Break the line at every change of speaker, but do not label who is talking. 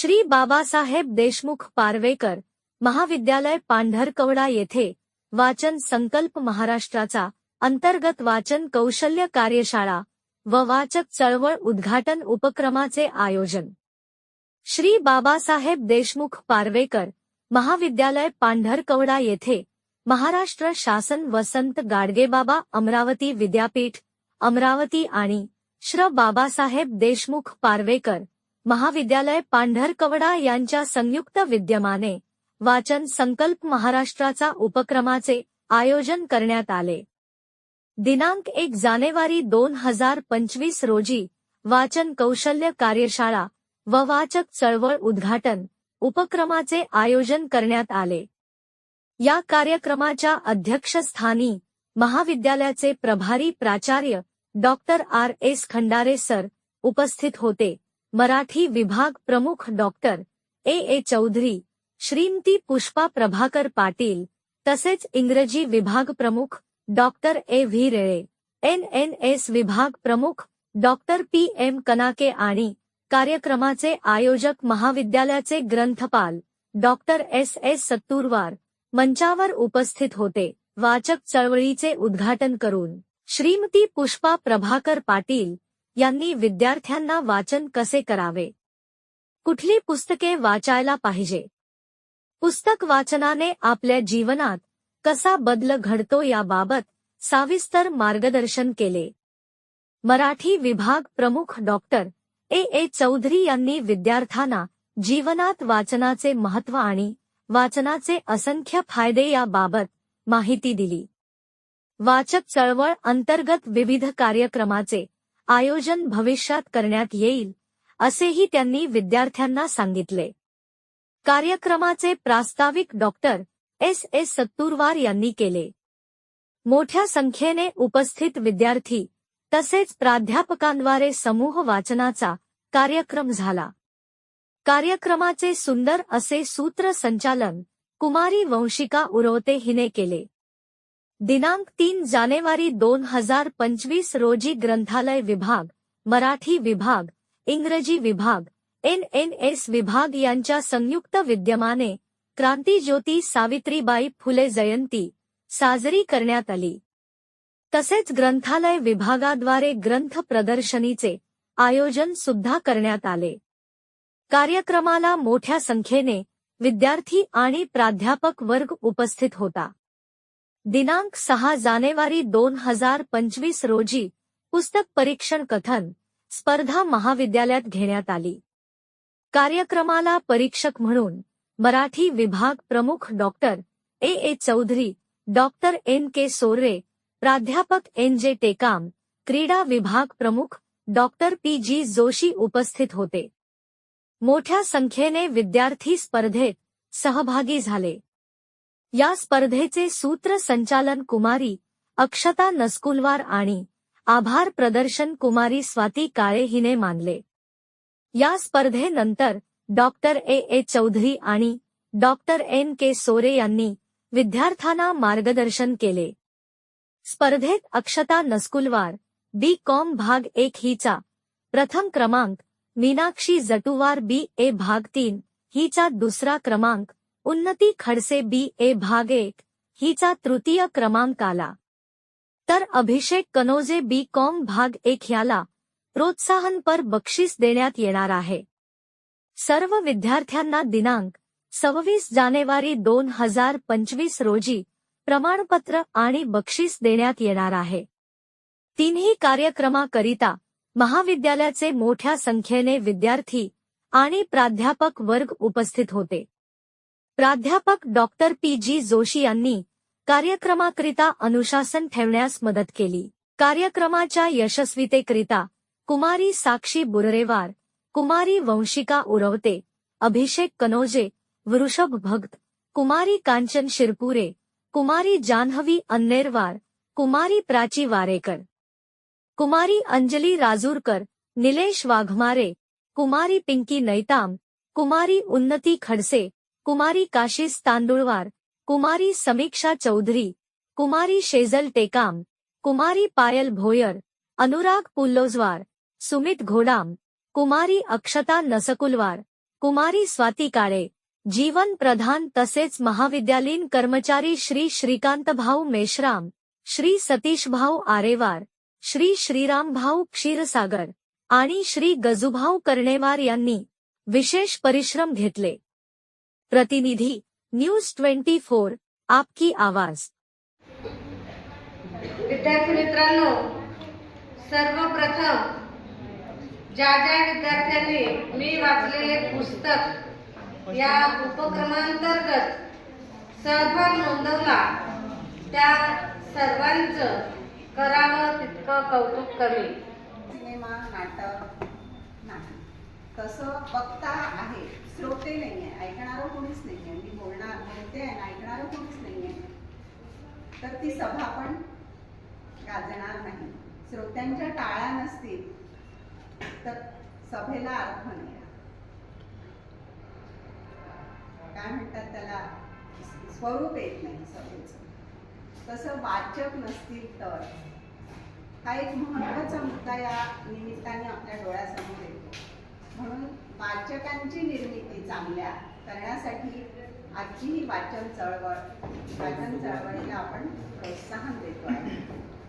श्री बाबासाहेब देशमुख पारवेकर महाविद्यालय पांढरकवडा येथे वाचन संकल्प महाराष्ट्राचा अंतर्गत वाचन कौशल्य कार्यशाळा व वाचक चळवळ उद्घाटन उपक्रमाचे आयोजन. श्री बाबासाहेब देशमुख पारवेकर महाविद्यालय पांढरकवडा येथे महाराष्ट्र शासन वसंत गाडगेबाबा अमरावती विद्यापीठ अमरावती आणि श्र बाबासाहेब देशमुख पारवेकर महाविद्यालय पांढरकवडा यांच्या संयुक्त विद्यमाने वाचन संकल्प महाराष्ट्राचा उपक्रमाचे आयोजन करण्यात आले. दिनांक एक जानेवारी दोन हजार पंचवीस रोजी वाचन कौशल्य कार्यशाळा व वाचक चळवळ उद्घाटन उपक्रमाचे आयोजन करण्यात आले. या कार्यक्रमाच्या अध्यक्षस्थानी महाविद्यालयाचे प्रभारी प्राचार्य doctor R S Khandare sir उपस्थित होते. मराठी विभाग प्रमुख doctor A. A. Chaudhari Shrimati Pushpa Prabhakar Patil तसेच इंग्रजी विभाग प्रमुख doctor A. V. Rele N N S विभाग प्रमुख डॉक्टर पी. एम. कनाके आणि कार्यक्रमाचे आयोजक महाविद्यालयाचे ग्रंथपाल डॉक्टर एस. एस. सत्तूरवार मंचावर उपस्थित होते. वाचक चळवळीचे उद्घाटन करून श्रीमती पुष्पा प्रभाकर पाटील यांनी विद्यार्थ्यांना वाचन कसे करावे? कुठली पुस्तके वाचायला पाहिजे? पुस्तक वाचनाने आपल्या जीवनात कसा बदल घडतो याबाबत साविस्तर मार्गदर्शन केले. मराठी विभाग प्रमुख डॉक्टर ए. ए. चौधरी यांनी विद्यार्थ्यांना जीवनात वाचनाचे महत्त्व आणि वाचनाचे असंख्य फायदे याबाबत माहिती दिली. वाचक चळवळ अंतर्गत विविध कार्यक्रमाचे आयोजन भविष्यात करण्यात येईल असेही त्यांनी विद्यार्थ्यांना सांगितले. कार्यक्रमाचे प्रास्ताविक डॉक्टर एस. एस. सत्तूरवार यांनी केले. मोठ्या संख्येने उपस्थित विद्यार्थी तसेच प्राध्यापकांद्वारे समूह वाचनाचा कार्यक्रम झाला. कार्यक्रमाचे सुंदर असे सूत्रसंचालन कुमारी वंशिका उरवते हिने केले. दिनांक तीन जानेवारी दोन हजार पंचवीस रोजी ग्रंथालय विभाग मराठी विभाग इंग्रजी विभाग एन एन एस विभाग यांच्या संयुक्त विद्यमाने क्रांतीज्योती सावित्रीबाई फुले जयंती साजरी करण्यात आली. तसेच ग्रंथालय विभागाद्वारे ग्रंथ प्रदर्शनीचे आयोजन सुद्धा करण्यात आले. कार्यक्रमाला मोठ्या संख्येने विद्यार्थी आणि प्राध्यापक वर्ग उपस्थित होता. दिनांक सहा जानेवारी दोन हजार पंचवीस रोजी पुस्तक परीक्षण कथन स्पर्धा महाविद्यालयात घेण्यात आली. कार्यक्रमाला परीक्षक म्हणून मराठी विभाग प्रमुख doctor A. A. Chaudhari doctor N. K. Sore प्राध्यापक एन. जे. टेकाम क्रीडा विभाग प्रमुख डॉक्टर पी. जी. जोशी उपस्थित होते. मोठ्या संख्येने विद्यार्थी स्पर्धेत सहभागी झाले. या स्पर्धेचे सूत्रसंचालन कुमारी अक्षता नस्कुलवार आणि आभार प्रदर्शन कुमारी स्वाती काळे हिने मानले. या स्पर्धेनंतर डॉक्टर ए. ए. चौधरी आणि डॉक्टर एन. के. सोरे यांनी विद्यार्थ्यांना मार्गदर्शन केले. स्पर्धेत अक्षता नस्कुलवार बी. कॉम भाग एक हिचा प्रथम क्रमांक मीनाक्षी जटुवार बी. ए. भाग तीन हिचा दुसरा क्रमांक उन्नती खडसे बी ए भाग एक हिचा तृतीय क्रमांक आला तर अभिषेक कनोजे बी कॉम भाग एक ह्याला प्रोत्साहनपर बक्षीस देण्यात येणार आहे. सर्व विद्यार्थ्यांना दिनांक सव्वीस जानेवारी दोन हजार पंचवीस रोजी प्रमाणपत्र आणि बक्षीस देण्यात येणार आहे. तिन्ही कार्यक्रमाकरिता महाविद्यालयाचे मोठ्या संख्येने विद्यार्थी आणि प्राध्यापक वर्ग उपस्थित होते. प्राध्यापक डॉक्टर पी. जी. जोशी यांनी कार्यक्रमाकरिता अनुशासन ठेवण्यास मदत केली. कार्यक्रमाच्या यशस्वीतेकरिता कुमारी साक्षी बुररेवार कुमारी वंशिका उरवते अभिषेक कनोजे वृषभ भक्त कुमारी कांचन शिरपुरे कुमारी जान्हवी अन्नेरवार कुमारी प्राची वारेकर कुमारी अंजली राजूरकर निलेश वाघमारे कुमारी पिंकी नैताम कुमारी उन्नती खडसे कुमारी काशीस तांदुळवार कुमारी समीक्षा चौधरी कुमारी शेजल टेकाम कुमारी पायल भोयर अनुराग पुल्लोजवार सुमित घोडाम कुमारी अक्षता नसकुलवार कुमारी स्वाती काळे जीवन प्रधान तसेच महाविद्यालयीन कर्मचारी श्री श्रीकांतभाऊ मेश्राम श्री सतीशभाऊ आरेवार श्री श्रीरामभाऊ क्षीरसागर आणि श्री गजुभाऊ कर्णेवार यांनी विशेष परिश्रम घेतले. प्रतिनिधी न्यूज ट्वेंटी फोर आपकी आवाज.
विद्यार्थी मित्रांनो सर्वप्रथम ज्या ज्या विद्यार्थ्यांनी मी वाचलेले पुस्तक या उपक्रमांतर्गत सहभाग नोंदवला त्या सर्वांचं करावं तितकं कौतुक कमी
सिनेमा नाटक तसं वक्ता आहे. श्रोते नाही आहे ऐकणारं कोणीच नाही आहे मी बोलणार बोलते आहे ऐकणारं कोणीच नाही आहे तर ती सभा पण गाजणार नाही. श्रोत्यांच्या टाळ्या नसतील तर सभेला अर्थ नाही काय म्हणतात त्याला? स्वरूप येत नाही सभेचं. तसं वाचक नसतील तर. हा एक महत्त्वाचा मुद्दा या निमित्ताने आपल्या डोळ्यासमोर येतो. म्हणून वाचकांची निर्मिती चांगल्या करण्यासाठी आजची ही वाचन चळवळ वाचन चळवळीला आपण प्रोत्साहन देतो आहे.